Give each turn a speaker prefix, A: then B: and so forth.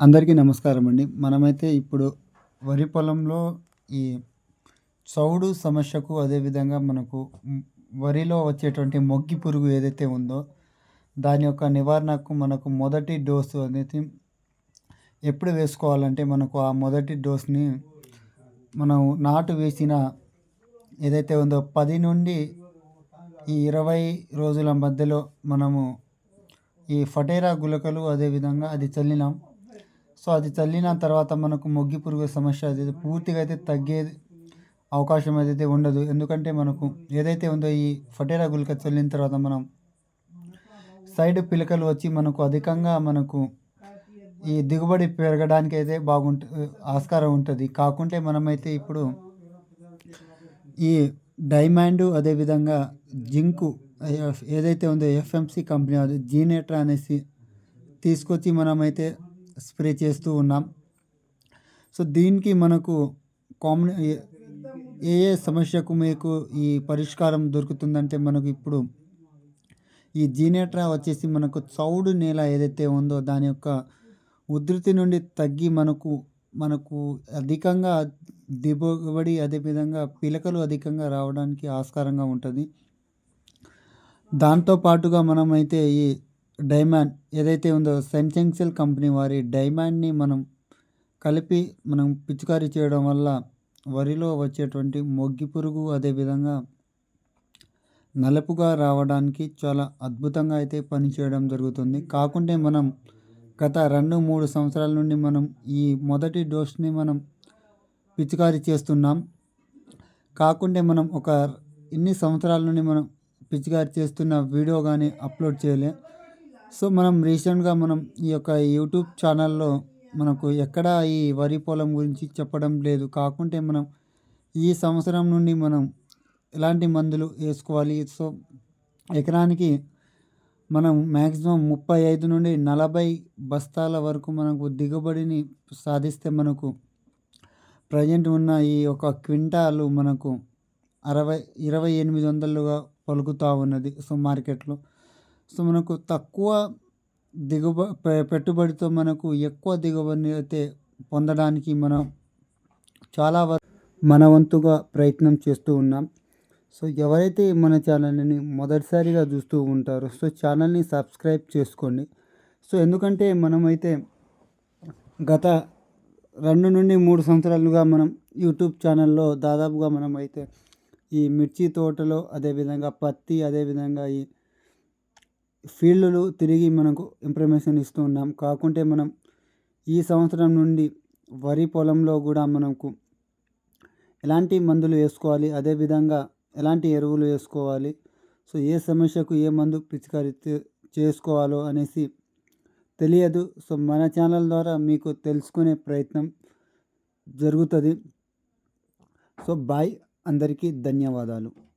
A: అందరికీ నమస్కారం అండి. మనమైతే ఇప్పుడు వరి పొలంలో ఈ చౌడు సమస్యకు అదేవిధంగా మనకు వరిలో వచ్చేటువంటి మొగ్గి పురుగు ఏదైతే ఉందో దాని యొక్క నివారణకు మనకు మొదటి డోసు అనేది ఎప్పుడు వేసుకోవాలంటే మనకు ఆ మొదటి డోస్ని మనం నాటు వేసిన ఏదైతే ఉందో పది నుండి ఈ ఇరవై రోజుల మధ్యలో మనము ఈ ఫటేరా గులకలు అదేవిధంగా అది చల్లినాం. సో అది చల్లిన తర్వాత మనకు మొగ్గి పురుగు సమస్య అది పూర్తిగా అయితే తగ్గే అవకాశం అయితే ఉండదు. ఎందుకంటే మనకు ఏదైతే ఉందో ఈ ఫటేరా గుల్క చల్లిన తర్వాత మనం సైడ్ పిలకలు వచ్చి మనకు అధికంగా మనకు ఈ దిగుబడి పెరగడానికి అయితే బాగుంటుంది ఆస్కారం ఉంటుంది. కాకుంటే మనమైతే ఇప్పుడు ఈ డైమండ్ అదేవిధంగా జింకు ఏదైతే ఉందో ఎఫ్ఎంసి కంపెనీ అది జీనేట్రా అనేసి తీసుకొచ్చి మనమైతే స్ప్రే చేస్తూ ఉన్నాం. సో దీనికి మనకు కామన్ ఏ ఏ సమస్యకు మీకు ఈ పరిష్కారం దొరుకుతుందంటే మనకు ఇప్పుడు ఈ జీనేట్రా వచ్చేసి మనకు చౌడు నేల ఏదైతే ఉందో దాని యొక్క ఉధృతి నుండి తగ్గి మనకు మనకు అధికంగా దిగుబడి అదేవిధంగా పిలకలు అధికంగా రావడానికి ఆస్కారంగా ఉంటుంది. దాంతో పాటుగా మనమైతే ఈ డైమాండ్ ఏదైతే ఉందో సెన్సెన్షియల్ కంపెనీ వారి డైమాండ్ని మనం కలిపి మనం పిచికారీ చేయడం వల్ల వరిలో వచ్చేటువంటి మొగ్గి పురుగు అదేవిధంగా నలుపుగా రావడానికి చాలా అద్భుతంగా అయితే పనిచేయడం జరుగుతుంది. కాకుంటే మనం గత రెండు మూడు సంవత్సరాల నుండి మనం ఈ మొదటి డోస్ని మనం పిచికారీ చేస్తున్నాం. కాకుంటే మనం ఒక ఇన్ని సంవత్సరాల నుండి మనం పిచికారీ చేస్తున్న వీడియో కానీ అప్లోడ్ చేయలే. సో మనం రీసెంట్గా మనం ఈ యొక్క యూట్యూబ్ ఛానల్లో మనకు ఎక్కడ ఈ వరి పొలం గురించి చెప్పడం లేదు. కాకుంటే మనం ఈ సంవత్సరం నుండి మనం ఎలాంటి మందులు వేసుకోవాలి? సో ఎకరానికి మనం మ్యాక్సిమం ముప్పై ఐదు నుండి నలభై బస్తాల వరకు మనకు దిగుబడిని సాధిస్తే మనకు ప్రజెంట్ ఉన్న ఈ ఒక క్వింటాలు మనకు అరవై ఇరవై ఎనిమిది వందలుగా పలుకుతూ ఉన్నది. సో మార్కెట్లో సో మనకు తక్కువ దిగుబ పెట్టుబడితో మనకు ఎక్కువ దిగుబడిని అయితే పొందడానికి మనం చాలా వరకు మన వంతుగా ప్రయత్నం చేస్తూ ఉన్నాం. సో ఎవరైతే మన ఛానల్ని మొదటిసారిగా చూస్తూ ఉంటారో సో ఛానల్ని సబ్స్క్రైబ్ చేసుకోండి. సో ఎందుకంటే మనమైతే గత రెండు నుండి మూడు సంవత్సరాలుగా మనం యూట్యూబ్ ఛానల్లో దాదాపుగా మనం అయితే ఈ మిర్చి తోటలో అదేవిధంగా పత్తి అదేవిధంగా ఈ ఫీల్డ్లు తిరిగి మనకు ఇన్ఫర్మేషన్ ఇస్తూ ఉన్నాం. కాకుంటే మనం ఈ సంవత్సరం నుండి వరి పొలంలో కూడా మనకు ఎలాంటి మందులు వేసుకోవాలి అదేవిధంగా ఎలాంటి ఎరువులు వేసుకోవాలి సో ఏ సమస్యకు ఏ మందు పిచికారి చేసుకోవాలో అనేసి తెలియదు. సో మన ఛానల్ ద్వారా మీకు తెలుసుకునే ప్రయత్నం జరుగుతుంది. సో బాయ్ అందరికీ ధన్యవాదాలు.